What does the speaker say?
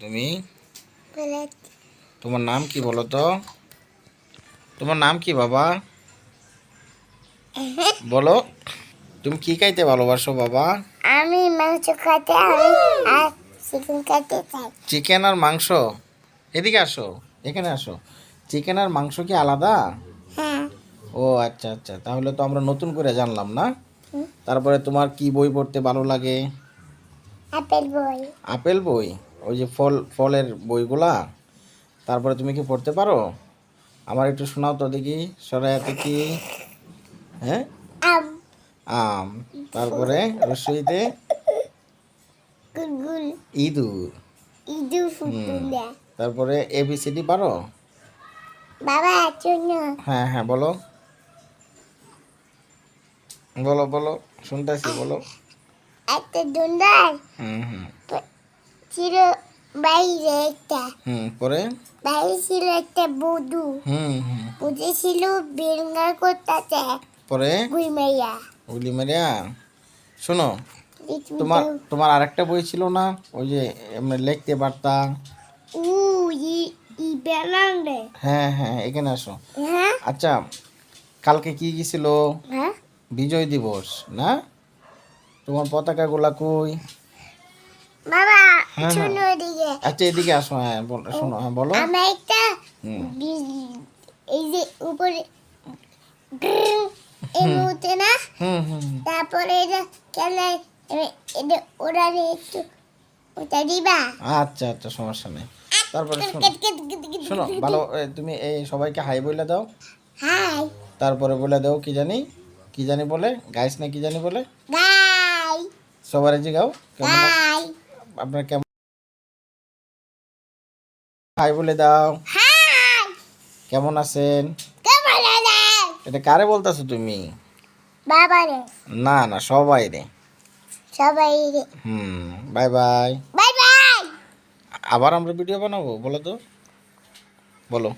তুমি? তোমার নাম কি বলো তো? তোমার নাম কি বাবা? বলো। তুমি কি খাইতে ভালোবাসো বাবা? আমি মাংস খেতে আমি আর চিকেন খেতে চাই। চিকেন আর মাংস? এদিকে আসো এখানে আসো। চিকেন আর মাংস কি আলাদা? হ্যাঁ। ও আচ্ছা আচ্ছা। তাহলে তো আমরা নতুন করে জানলাম না? তারপরে তোমার কি বই পড়তে ভালো লাগে? আপেল বই। আপেল বই? ওই যে ফল ফলের বইগুলা তারপরে তুমি কি পড়তে পারো? আমার একটু শোনাও তো দেখি সরাইতে কি? হ্যাঁ? আম। আম। তারপরে রসইতে? ইঁদুর। তারপরে এবিসিডি পারো? বাবা হ্যাঁ হ্যাঁ বলো। বলো বলো শুনতেছি বলো। একটা দুন্দার হুম হুম। ছিল বাইরে একটা। হুম পরে? বাইরে ছিল একটা বধু। হুম হুম। বুঝে ছিল বেঙ্গার করতেছে পরে? গুই মাইয়া উলি মারিয়া শোনো তোমার তোমার আরেকটা বই ছিল না? ওই যে এমনি লিখতে পারতা। উ ই ই বেলাং রে। হ্যাঁ হ্যাঁ এখানে আসো। হ্যাঁ? আচ্ছা কালকে কি গেছিল হ্যাঁ? বিজয় দিবস না? তোমার পতাকাগুলা কই? বাবা হ্যাঁ, শুনো দিকে আচ্ছা এদিকে আসো হ্যাঁ বল- শোনো হ্যাঁ বলো। একটা এই যে উপরে এর মধ্যে না? হুম হুম হুম। তারপরে এটা খেলে এটা ওরা একটু ওটা দিবা? আচ্ছা আচ্ছা সমস্যা নেই। তারপরে শোনো ভালো তুমি এই সবাইকে হাই বলে দাও। হাই। তারপরে বলে দাও কি জানি কি জানি বলে গাইস না কি জানি বলে। গাই। সবারে আ- গাই। আপনার কেমন? হাই বলে দাও। হাই কেমন আছেন? এটা কারে বলতেছো তুমি? বাবা রে না না সবাই রে সবাই রে হুম বাই বাই। Bye bye! আবার আমরা ভিডিও বানাবো বলো তো? বলো।